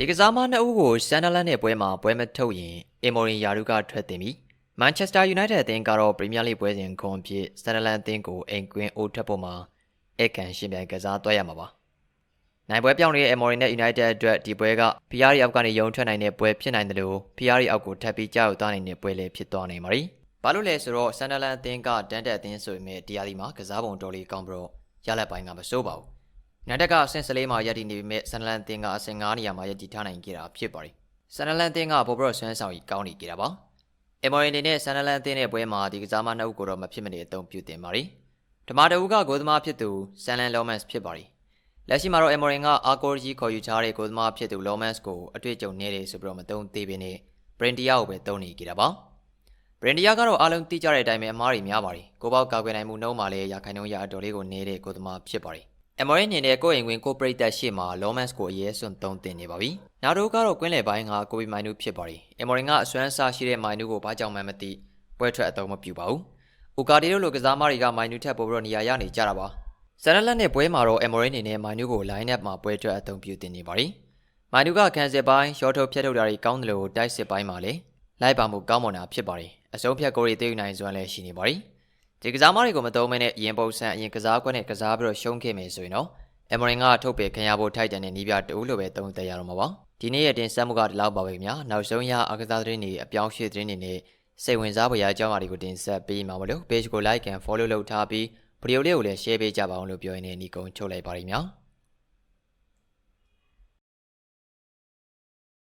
ဒီကစားမနှစ်ဦးကိုဆန်ဒါလန်နဲ့ပွဲမှာပွဲမထုတ်ရင်အီမိုရီယာရုကထွက်တင်ပြီးမန်ချက်စတာယူနိုက်တက်အသင်းကတော့ပရီးမီးယားလိပွဲစဉ်ခွန်အဖြစ်ဆန်ဒါလန်အသင်းကိုအိမ်ကွင်းအိုးထပ်ဖို့မှာအကန်ရှင်ပြိုင်ကစားသွားရမှာပါနိုင်ပွဲပြောင်းနေတဲ့အီမိုရီနဲ့ယူနိုက်တက်အတွက်ဒီပွဲကဖီယာရီအောက်ကနေရုံထွက်နိုင်တဲ့ပွဲဖြစ်နိုင်တယ်လို့ဖီယာရီအောက်ကိုထပ်ပြီးကြောက်သွားနိုင်တဲ့ပွဲလည်းဖြစ်သွားနိုင်ပါ ರಿ ဘာလို့လဲဆိုတော့ဆန်ဒါလန်အသင်းကတန်တက်အသင်းဆိုပေမဲ့တရားဒီမှာကစားပုံတော်လေးကောင်းပြီးတော့ရလက်ပိုင်းကမစိုးပါဘူး နန်တက်ကအဆင့်14မှာရည်တည်နေပေမဲ့ဆန်နလန်တင်ကအဆင့်9နေရာမှာရည်တည်ထားနိုင်ခဲ့တာဖြစ်ပါတယ်။ဆန်နလန်တင်ကဘောဘရော့ဆွမ်းဆောင်ကြီးကောင်းနေကြတာပါ။အီမော်ရီနေနဲ့ဆန်နလန်တင်ရဲ့ပွဲမှာဒီကစားမနှစ်ဦးကိုတော့မဖြစ်မနေအသုံးပြုတင်ပါတယ်။ဓမ္မတအူးကဂိုးသမားဖြစ်သူဆန်လန်လောမန်စ်ဖြစ်ပါတယ်။လက်ရှိမှာတော့အီမော်ရင်ကအာကိုကြီးခေါ်ယူထားတဲ့ဂိုးသမားဖြစ်သူလောမန်စ်ကိုအတွေ့အကြုံနည်းတယ်ဆိုပြီးတော့မသုံးသေးပေနဲ့ဘရင်တီယာကိုပဲသုံးနေကြတာပါ။ဘရင်ဒီယာကတော့အားလုံးသိကြတဲ့အတိုင်းပဲအမားတွေများပါတယ်။ကိုပေါက်ကာကွယ်နိုင်မှုနှုံးမှာလည်းရာခိုင်နှုန်းရအတော်လေးကိုနေတဲ့ကိုသမားဖြစ်ပါတယ်။ အမော်ရင်နေနဲ့ကိုယ့်အိမ်ဝင်ကိုပရိသတ်ရှေ့မှာလောမန်စ်ကိုအရေးစွန့်သုံးတင်နေပါပြီ။နောက်တော့ကတော့ကွင်းလယ်ပိုင်းကကိုဘီမိုင်နူဖြစ်ပါတယ်။အမော်ရင်ကအစွမ်းစားရှိတဲ့မိုင်နူကိုဘာကြောင့်မှမသိပွဲထွက်အသုံးမပြုပါဘူး။ဥကာဒီတို့လိုကစားမတွေကမိုင်နူထက်ပိုပြီးတော့နေရာရနေကြတာပါ။ဆန်နလက်နဲ့ပွဲမှာတော့အမော်ရင်နေနဲ့မိုင်နူကို line up မှာပွဲထွက်အသုံးပြုတင်နေပါတယ်။မိုင်နူကကန်စစ်ပိုင်းရှော့ထုတ်ဖြတ်ထုတ်တာတွေကောင်းတယ်လို့တိုက်စစ်ပိုင်းမှာလည်းလိုက်ပါမှုကောင်းမွန်တာဖြစ်ပါတယ်အစုံဖြတ်ကိုရီသိယူနိုင်စွမ်းလည်းရှိနေပါတယ် ဒီကစားမတွေကိုမသုံးမနဲ့အရင်ပုံစံအရင်ကစားကွက်နဲ့ကစားပြီးတော့ရှုံးခဲ့မယ်ဆိုရင်တော့အမရင်ကထုတ်ပယ်ခံရဖို့ထိုက်တန်တဲ့နီးပြတူလို့ပဲသုံးသပ်ရတော့မှာပါဒီနေ့ရဲ့တင်ဆက်မှုကဒီလောက်ပါပဲခင်ဗျာနောက်ဆုံးရအကစားသတင်းတွေအပြောင်းရွှေ့သတင်းတွေနဲ့စိတ်ဝင်စားဖွယ်ရာအကြောင်းအရာတွေကိုတင်ဆက်ပေးမှာမလို့ page ကို like and follow လုပ်ထားပြီးဗီဒီယိုလေးကိုလည်း share ပေးကြပါအောင်လို့ပြောရင်းနဲ့ညီကုန်းချုပ်လိုက်ပါရခင်ဗျာ